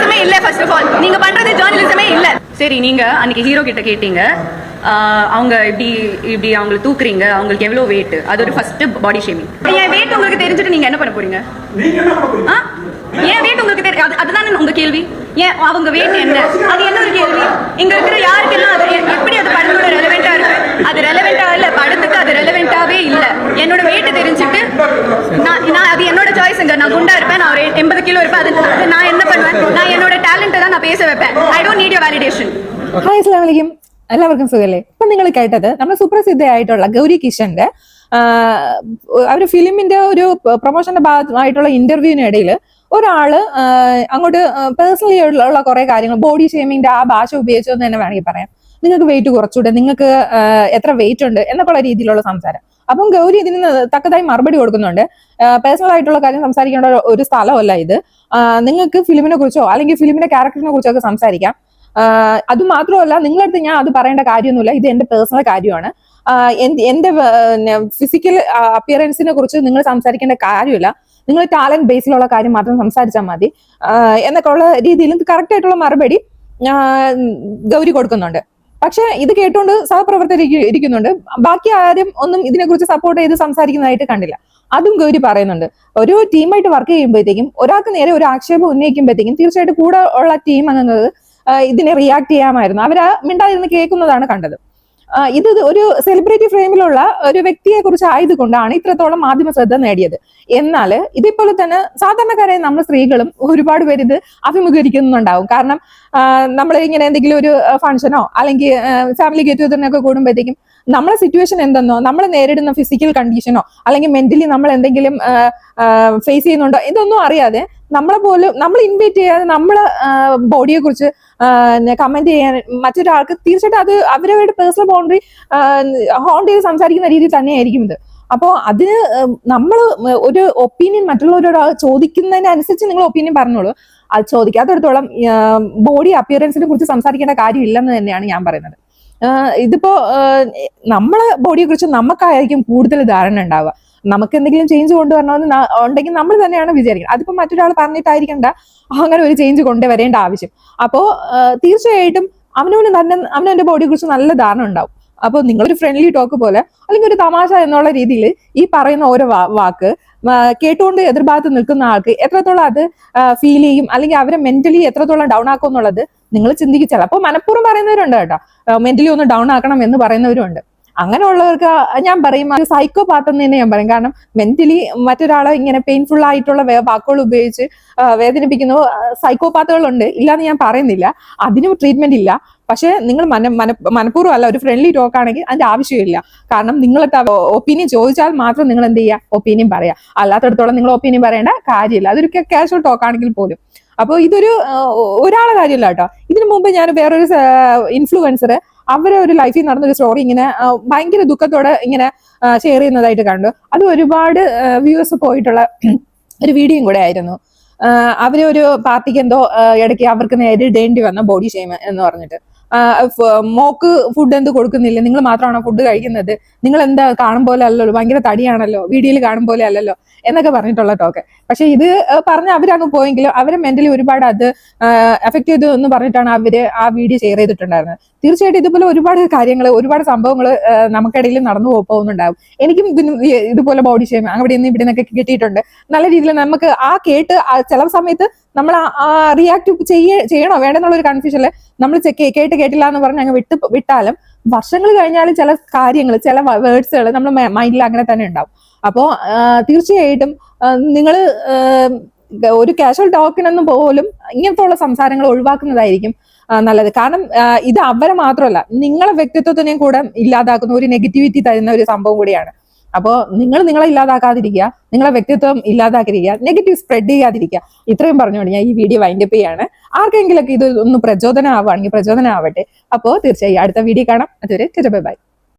ஜேர்னலிசமே இல்ல first of all நீங்க பண்றது ஜேர்னலிசமே இல்ல. சரி நீங்க அன்னைக்கு ஹீரோ கிட்ட கேட்டீங்க. அவங்க இப்படி இப்படி அவங்களை தூக்குறீங்க. அவங்களுக்கு எவ்வளவு வெயிட் அது ஒரு ஃபர்ஸ்ட் பாடி ஷேமிங் என் வெயிட் உங்களுக்கு தெரிஞ்சுட்டு நீங்க என்ன பண்ண போறீங்க? ஏன் வெயிட் உங்களுக்கு தெரியும் அது அதுதானே உங்க கேள்வி? ஏன் அவங்க வெயிட் என்ன? அது என்ன ஒரு கேள்வி? இங்க இருக்கிற யாருக்கெல்லாம் அது எப்படி அது படத்தோட ரெலவெண்டா இருக்கு? அது ரெலவெண்டா இல்ல படத்துக்கு அது ரெலவெண்டாவே இல்ல. என்னோட வெயிட் தெரிஞ்சுட்டு ഹായ് എല്ലാവർക്കും സുഖല്ലേ? ഇപ്പൊ നിങ്ങൾ കേട്ടത് നമ്മുടെ സുപ്രസിദ്ധയായിട്ടുള്ള ഗൗരി കിഷന്റെ അവർ ഫിലിമിന്റെ ഒരു പ്രൊമോഷന്റെ ഭാഗമായിട്ടുള്ള ഇന്റർവ്യൂവിന് ഇടയിൽ ഒരാൾ അങ്ങോട്ട് പേഴ്സണലി ഉള്ള കുറെ കാര്യങ്ങൾ ബോഡി ഷേമിങ്ങിന്റെ ആ ഭാഷ ഉപയോഗിച്ചു എന്ന് തന്നെ വേണമെങ്കിൽ പറയാം. നിങ്ങൾക്ക് വെയിറ്റ് കുറച്ചുകൂടെ നിങ്ങൾക്ക് എത്ര വെയിറ്റ് ഉണ്ട് എന്നൊക്കെയുള്ള രീതിയിലുള്ള സംസാരം. അപ്പം ഗൗരി ഇതിന് തക്കതായി മറുപടി കൊടുക്കുന്നുണ്ട്. പേഴ്സണൽ ആയിട്ടുള്ള കാര്യം സംസാരിക്കേണ്ട ഒരു- സ്ഥലമല്ല ഇത്. നിങ്ങൾക്ക് ഫിലിമിനെ കുറിച്ചോ അല്ലെങ്കിൽ ഫിലിമിന്റെ ക്യാരക്ടറിനെ കുറിച്ചോ ഒക്കെ സംസാരിക്കാം അത് മാത്രമല്ല നിങ്ങളടുത്ത് ഞാൻ അത് പറയേണ്ട കാര്യമൊന്നുമില്ല. ഇത് എന്റെ പേഴ്സണൽ കാര്യമാണ്. എന്റെ ഫിസിക്കൽ അപ്പിയറൻസിനെ കുറിച്ച് നിങ്ങൾ സംസാരിക്കേണ്ട കാര്യമില്ല. നിങ്ങൾ ടാലന്റ് ബേസിലുള്ള കാര്യം മാത്രം സംസാരിച്ചാൽ മതി. എന്നൊക്കെ ഉള്ള രീതിയിൽ കറക്റ്റ് ആയിട്ടുള്ള മറുപടി ഗൗരി കൊടുക്കുന്നുണ്ട്. പക്ഷെ ഇത് കേട്ടുകൊണ്ട് സഹപ്രവർത്തകർ ഇരിക്കുന്നുണ്ട്. ബാക്കി ആരും ഒന്നും ഇതിനെക്കുറിച്ച് സപ്പോർട്ട് ചെയ്ത് സംസാരിക്കുന്നതായിട്ട് കണ്ടില്ല. അതും ഗൗരി പറയുന്നുണ്ട്. ഒരു ടീമായിട്ട് വർക്ക് ചെയ്യുമ്പോഴത്തേക്കും ഒരാൾക്ക് നേരെ ഒരു ആക്ഷേപം ഉന്നയിക്കുമ്പോഴത്തേക്കും തീർച്ചയായിട്ടും കൂടെ ഉള്ള ടീം അംഗങ്ങൾ ഇതിനെ റിയാക്ട് ചെയ്യാമായിരുന്നു. അവരാ മിണ്ടാതിരുന്ന് കേൾക്കുന്നതാണ് കണ്ടത്. ഇത് ഒരു സെലിബ്രിറ്റി ഫ്രെയിമിലുള്ള ഒരു വ്യക്തിയെ കുറിച്ച് ആയതുകൊണ്ടാണ് ഇത്രത്തോളം മാധ്യമ ശ്രദ്ധ നേടിയത്. എന്നാൽ ഇതേപോലെ തന്നെ സാധാരണക്കാരായ നമ്മൾ സ്ത്രീകളും ഒരുപാട് പേര് ഇത് അഭിമുഖീകരിക്കുന്നുണ്ടാവും. കാരണം നമ്മൾ ഇങ്ങനെ എന്തെങ്കിലും ഒരു ഫംഗ്ഷനോ അല്ലെങ്കിൽ ഫാമിലി ഗെറ്റ് ടുഗദറിനൊക്കെ കൂടുമ്പോഴത്തേക്കും നമ്മളെ സിറ്റുവേഷൻ എന്തെന്നോ നമ്മൾ നേരിടുന്ന ഫിസിക്കൽ കണ്ടീഷനോ അല്ലെങ്കിൽ മെന്റലി നമ്മൾ എന്തെങ്കിലും ഫേസ് ചെയ്യുന്നുണ്ടോ ഇതൊന്നും അറിയാതെ നമ്മളെ പോലും നമ്മൾ ഇൻവൈറ്റ് ചെയ്യാതെ നമ്മളെ ബോഡിയെ കുറിച്ച് കമന്റ് ചെയ്യാൻ മറ്റൊരാൾക്ക് തീർച്ചയായിട്ടും അത് അവരവരുടെ പേഴ്സണൽ ബൗണ്ടറി ഹോൺ ചെയ്ത് സംസാരിക്കുന്ന രീതി തന്നെയായിരിക്കും ഇത്. അപ്പോൾ അതിന് നമ്മൾ ഒരു ഒപ്പീനിയൻ മറ്റുള്ളവരോട് ചോദിക്കുന്നതിനനുസരിച്ച് നിങ്ങൾ ഒപ്പീനിയൻ പറഞ്ഞോളൂ. അത് ചോദിക്കാത്തടത്തോളം ബോഡി അപ്പിയറൻസിനെ കുറിച്ച് സംസാരിക്കേണ്ട കാര്യമില്ലെന്ന് തന്നെയാണ് ഞാൻ പറയുന്നത്. ഇതിപ്പോ നമ്മളെ ബോഡിയെ കുറിച്ച് നമുക്കായിരിക്കും കൂടുതൽ ധാരണ ഉണ്ടാവുക. നമുക്ക് എന്തെങ്കിലും ചേഞ്ച് കൊണ്ടുവരണമെന്ന് ഉണ്ടെങ്കിൽ നമ്മൾ തന്നെയാണ് വിചാരിക്കുന്നത്. അതിപ്പോ മറ്റൊരാൾ പറഞ്ഞിട്ടായിരിക്കണ്ട. അങ്ങനെ ഒരു ചേഞ്ച് കൊണ്ടുവരേണ്ട ആവശ്യം. അപ്പോൾ തീർച്ചയായിട്ടും അവനവന് തന്നെ അവനവന്റെ ബോഡിയെ കുറിച്ച് നല്ല ധാരണ ഉണ്ടാവും. അപ്പോൾ നിങ്ങളൊരു ഫ്രണ്ട്ലി ടോക്ക് പോലെ അല്ലെങ്കിൽ ഒരു തമാശ എന്നുള്ള രീതിയിൽ ഈ പറയുന്ന ഓരോ വാക്ക് കേട്ടുകൊണ്ട് എതിർഭാഗത്ത് നിൽക്കുന്ന ആൾക്ക് എത്രത്തോളം അത് ഫീൽ ചെയ്യും അല്ലെങ്കിൽ അവരെ മെന്റലി എത്രത്തോളം ഡൗൺ ആക്കും എന്നുള്ളത് നിങ്ങൾ ചിന്തിക്കുക അപ്പോൾ മനഃപൂർവം പറയുന്നവരുണ്ട് കേട്ടോ. മെന്റലി ഒന്ന് ഡൗൺ ആക്കണം എന്ന് പറയുന്നവരുണ്ട്. അങ്ങനെയുള്ളവർക്ക് ഞാൻ പറയും ഒരു സൈക്കോ പാത്തെന്ന് തന്നെ ഞാൻ പറയും. കാരണം മെന്റലി മറ്റൊരാളെ ഇങ്ങനെ പെയിൻഫുൾ ആയിട്ടുള്ള വാക്കുകൾ ഉപയോഗിച്ച് വേദനിപ്പിക്കുന്നു സൈക്കോ പാത്തുകളുണ്ട് ഇല്ലാന്ന് ഞാൻ പറയുന്നില്ല. അതിനും ട്രീറ്റ്മെന്റ് ഇല്ല. പക്ഷേ നിങ്ങൾ മന മന മനഃപൂർവം അല്ല ഒരു ഫ്രണ്ട്ലി ടോക്ക് ആണെങ്കിൽ അതിന്റെ ആവശ്യമില്ല. കാരണം നിങ്ങൾ ഒപ്പീനിയൻ ചോദിച്ചാൽ മാത്രം നിങ്ങൾ എന്ത് ചെയ്യുക? ഒപ്പീനിയൻ പറയാം അല്ലാത്തടത്തോളം നിങ്ങൾ ഒപ്പീനിയൻ പറയേണ്ട കാര്യമില്ല. അതൊരു കാഷ്വൽ ടോക്ക് ആണെങ്കിൽ പോലും. അപ്പോൾ ഇതൊരു ഒരാളെ കാര്യമില്ല കേട്ടോ. ഇതിനു മുമ്പ് ഞാൻ വേറൊരു ഇൻഫ്ലുവൻസർ അവരെ ഒരു ലൈഫിൽ നടന്ന ഒരു സ്റ്റോറി ഇങ്ങനെ ഭയങ്കര ദുഃഖത്തോടെ ഇങ്ങനെ ഷെയർ ചെയ്യുന്നതായിട്ട് കണ്ടു. അത് ഒരുപാട് വ്യൂസ് പോയിട്ടുള്ള ഒരു വീഡിയോയും കൂടെ ആയിരുന്നു. അവരെ ഒരു പാർട്ടിക്ക് എന്തോ ഇടയ്ക്ക് അവർക്ക് നേരിടേണ്ടി വന്ന ബോഡി ഷെയിം എന്ന് പറഞ്ഞിട്ട്. മോക്ക് ഫുഡ് എന്ത് കൊടുക്കുന്നില്ല. നിങ്ങൾ മാത്രമാണോ ഫുഡ് കഴിക്കുന്നത്? നിങ്ങൾ എന്താ കാണും പോലെ അല്ലല്ലോ? ഭയങ്കര തടിയാണല്ലോ? വീഡിയോയിൽ കാണും പോലെ അല്ലല്ലോ? എന്നൊക്കെ പറഞ്ഞിട്ടുള്ള ടോക്ക് പക്ഷെ ഇത് പറഞ്ഞ അവരങ്ങ് പോയെങ്കിലും അവരെ മെന്റലി ഒരുപാട് അത് എഫക്ട് ചെയ്തു എന്ന് പറഞ്ഞിട്ടാണ് അവർ ആ വീഡിയോ ഷെയർ ചെയ്തിട്ടുണ്ടായിരുന്നത്. തീർച്ചയായിട്ടും ഇതുപോലെ ഒരുപാട് കാര്യങ്ങൾ ഒരുപാട് സംഭവങ്ങൾ നമുക്കിടയിൽ നടന്നു പോകുന്നുണ്ടാവും. എനിക്കും ഇതുപോലെ ബോഡി ഷെയിം അവിടെ നിന്ന് ഇവിടെ നിന്നൊക്കെ കിട്ടിയിട്ടുണ്ട്. നല്ല രീതിയിൽ നമുക്ക് ആ കേട്ട് ചില സമയത്ത് നമ്മൾ റിയാക്ട് ചെയ്യ ചെയ്യണോ? വേണ്ടെന്നുള്ള ഒരു കൺഫ്യൂഷനിൽ നമ്മൾ കേട്ട് കേട്ടില്ല എന്ന് പറഞ്ഞ് അങ്ങ് വിട്ട് വിട്ടാലും വർഷങ്ങൾ കഴിഞ്ഞാൽ ചില കാര്യങ്ങൾ ചില വേർഡ്സുകൾ നമ്മൾ മൈൻഡിൽ അങ്ങനെ തന്നെ ഉണ്ടാവും. അപ്പോൾ തീർച്ചയായിട്ടും നിങ്ങൾ ഒരു കാഷ്വൽ ടോക്കിനൊന്നും പോലും ഇങ്ങനത്തെ സംസാരങ്ങൾ ഒഴിവാക്കുന്നതായിരിക്കും നല്ലത്. കാരണം ഇത് അവരെ മാത്രമല്ല നിങ്ങളെ വ്യക്തിത്വത്തിനെയും കൂടെ ഇല്ലാതാക്കുന്ന ഒരു നെഗറ്റിവിറ്റി തരുന്ന ഒരു സംഭവം കൂടിയാണ്. അപ്പോൾ നിങ്ങൾ നിങ്ങളെ ഇല്ലാതാക്കാതിരിക്കുക നിങ്ങളെ വ്യക്തിത്വം ഇല്ലാതാക്കിരിക്കുക നെഗറ്റീവ് സ്പ്രെഡ് ചെയ്യാതിരിക്കുക. ഇത്രയും പറഞ്ഞുകൊണ്ട് ഞാൻ ഈ വീഡിയോ വൈൻഡ് വൈൻഡപ്പ് ചെയ്യാണ്. ആർക്കെങ്കിലൊക്കെ ഇത് ഒന്ന് പ്രചോദനം ആവുകയാണെങ്കിൽ പ്രചോദനം ആവട്ടെ അപ്പോ തീർച്ചയായും അടുത്ത വീഡിയോ കാണാം. അതുവരെ ബൈ